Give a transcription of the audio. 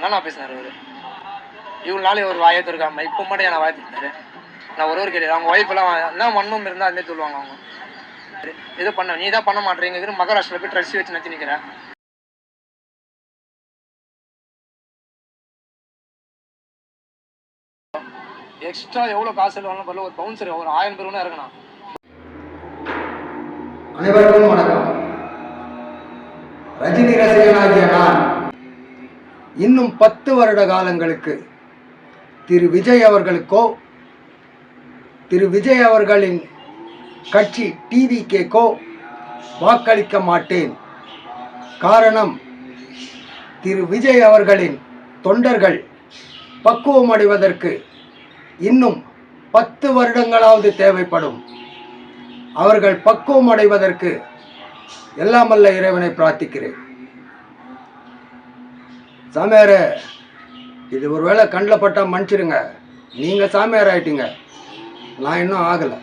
என்ன நான் பேசினார் அவர்? இவ்வளோ நாள் ஒரு வாயை திறக்காம இப்போ மட்டும் என்ன வாயை நான் ஒரு ஒரு கேள்வி அவங்க ஒய்ஃப் எல்லாம் என்ன மண்ணும் இருந்தால் அதுமாரி சொல்லுவாங்க அவங்க. எதுவும் பண்ண நீ தான் பண்ண மாட்டேங்கிறது மகாராஷ்டிரில் போய் ட்ரெஸ் வச்சு நச்சு நிற்கிறேன் எக்ஸ்ட்ரா எவ்வளோ காசு செலவாலும் பரவாயில்ல ஒரு பவுன்சர் ஒரு ஆயிரம் பேர் ஒன்று இறங்கணும் அனைவருக்கும் வணக்கம். ரஜினி ரசிகனாகிய நான் இன்னும் பத்து வருட காலங்களுக்கு. திரு விஜய் அவர்களுக்கோ திரு விஜய் அவர்களின் கட்சி டிவிகேக்கோ வாக்களிக்க மாட்டேன். காரணம் திரு விஜய் அவர்களின் தொண்டர்கள் பக்குவமடைவதற்கு இன்னும் பத்து வருடங்களாவது தேவைப்படும். அவர்கள் பக்குவம் அடைவதற்கு எல்லாமல்ல இறைவனை பிரார்த்திக்கிறேன். சாமியார் இது ஒருவேளை கண்ணில் பட்டா மன்னிச்சிடுங்க. நீங்கள் சாமியார் ஆயிட்டீங்க. நான் இன்னும் ஆகலை.